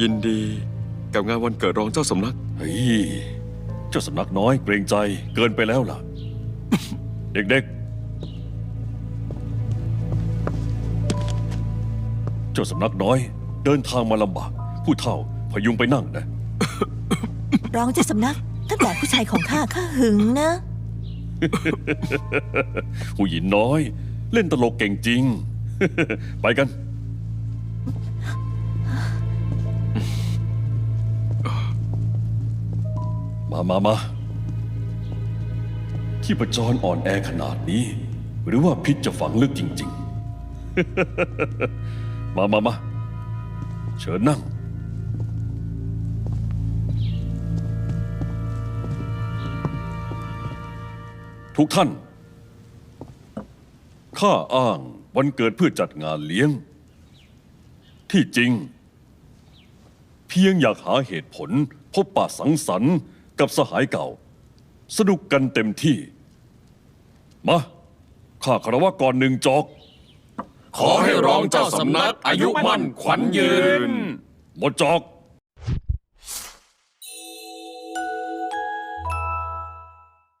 ยินดีกับงานวันเกิดรองเจ้าสำนัก เฮ้ย เจ้าสำนักน้อยเกรงใจเกินไปแล้วล่ะ เด็กๆ เจ้าสำนักน้อย เดินทางมาลำบาก ผู้เฒ่าพยุงไปนั่งนะร้องเจ้าสำนักท่านบอกผู้ชายของข้าข้าหึงนะ ผู้หญิงน้อย เล่นตลกเก่งจริง ไปกัน มามามาที่ประจรอ่อนแอขนาดนี้ หรือว่าพิษจะฝังลึกจริง ๆ มามามาเชิญนั่ง ทุกท่าน ข้าอ้างวันเกิดเพื่อจัดงานเลี้ยง ที่จริง เพียงอยากหาเหตุผลพบปะสังสรรค์ กับสหายเก่า สนุกกันเต็มที่ มาข้าคารวะก่อนหนึ่งจอก ขอให้รองเจ้าสำนักอายุมั่นขวัญยืน หมดจอก